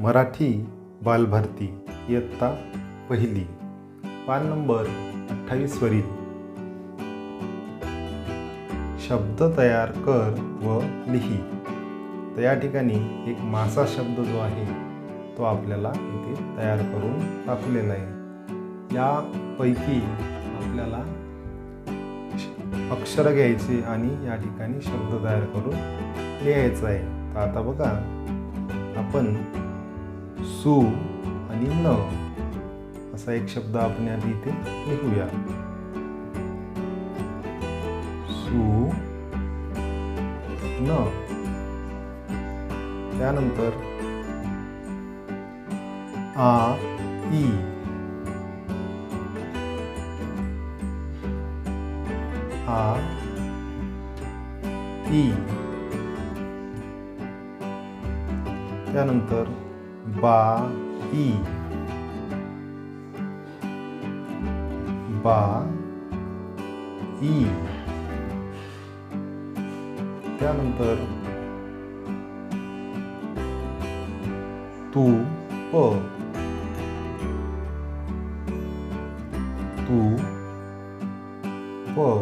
मराठी बालभारती इयत्ता पहिली. पान नंबर अठ्ठावीसवरील शब्द तयार कर व लिही. तर या ठिकाणी एक मासा शब्द जो आहे तो आपल्याला इथे तयार करून दाखवलेला आहे. यापैकी आपल्याला श- अक्षर घ्यायचे आणि या ठिकाणी शब्द तयार करून लिहायचं आहे. तर आता बघा आपण सु आणि न असा एक शब्द आपण आधी इथे लिहूया. सु न. त्यानंतर आ ई. आ ई. त्यानंतर बा ई. बा ई. त्यानंतर तू प. तू प.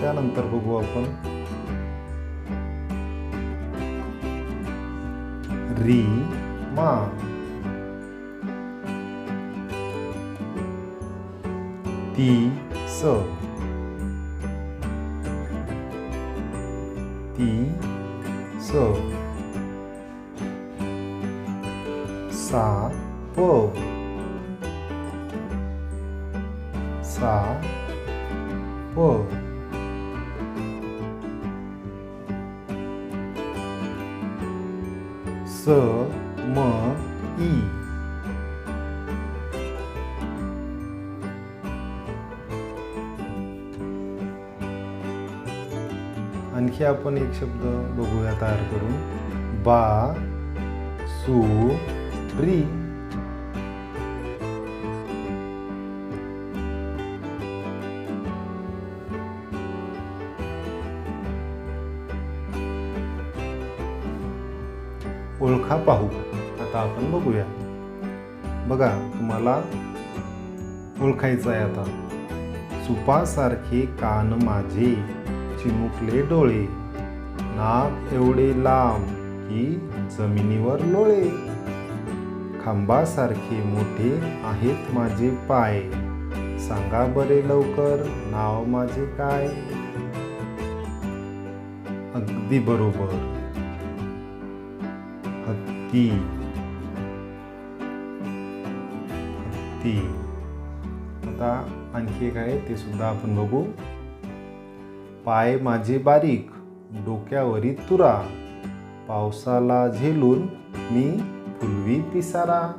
त्यानंतर बघू आपण. री मा ती स ती स म ई आणखी आपण एक शब्द बघूया तयार करून. बा सु री. ओळखा पाहू. आता आपण बघूया. बघा तुम्हाला ओळखायचं आहे आता. सुपासारखे कान माझे चिमुकले डोळे. नाक एवढे लांब की जमिनीवर लोळे. खांबासारखे मोठे आहेत माझे पाय. सांगा बरे लवकर नाव माझे काय? अगदी बरोबर. ती. ती. आता आणखी एक आहे ते सुद्धा आपण बघू. पाय माझे बारीक डोक्यावरी तुरा. पावसाला झेलून मी फुलवी पिसारा.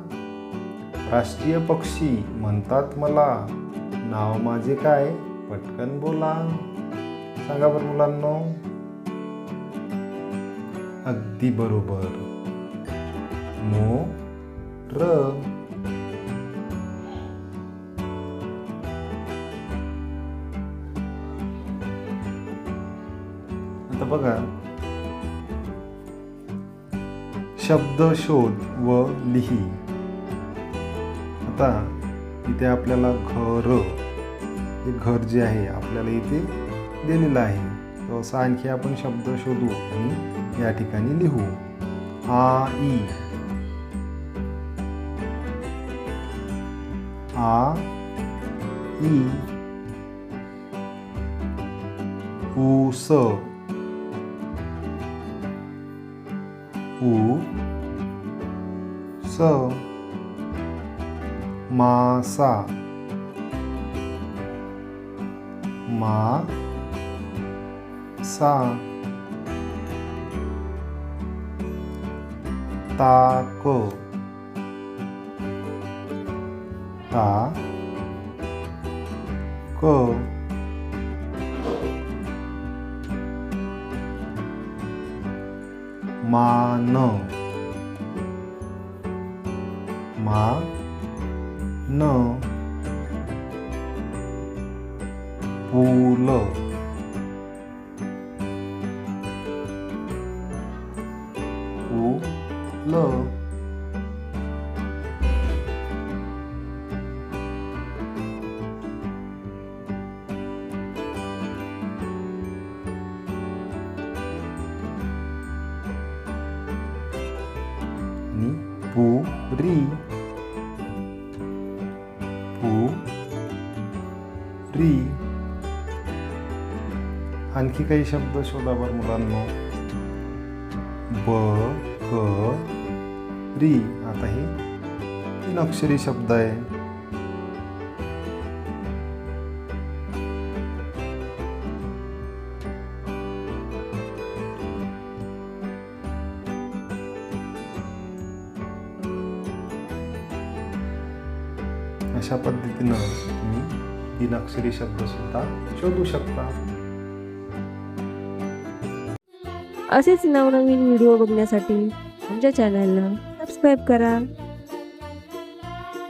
राष्ट्रीय पक्षी म्हणतात मला नाव माझे काय? पटकन बोला. सांगा बरं मुलांनो. अगदी बरोबर. मोर आता बघा. शब्द शोध व लिही. आता इथे आपल्याला घर. हे घर जे आहे आपल्याला इथे दिलेलं आहे. तर असं आणखी आपण शब्द शोधू आणि या ठिकाणी लिहू. आ ई. आ ई ऊस ऊ स मासा मा सा ताक ता क मान मा न पूल पू ल आणि पु री पु री आणखी काही शब्द शोधा बरं मुलांना। ब क री आता हे तीन अक्षरी शब्द आहे। अशा पद्धतीनं तुम्ही तीन अक्षरी शब्द सुद्धा शोधू शकता. असेच नवनवीन व्हिडिओ बघण्यासाठी आमच्या चॅनलला सबस्क्राईब करा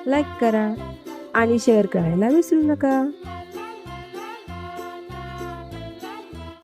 लाईक करा आणि शेअर करायला विसरू नका.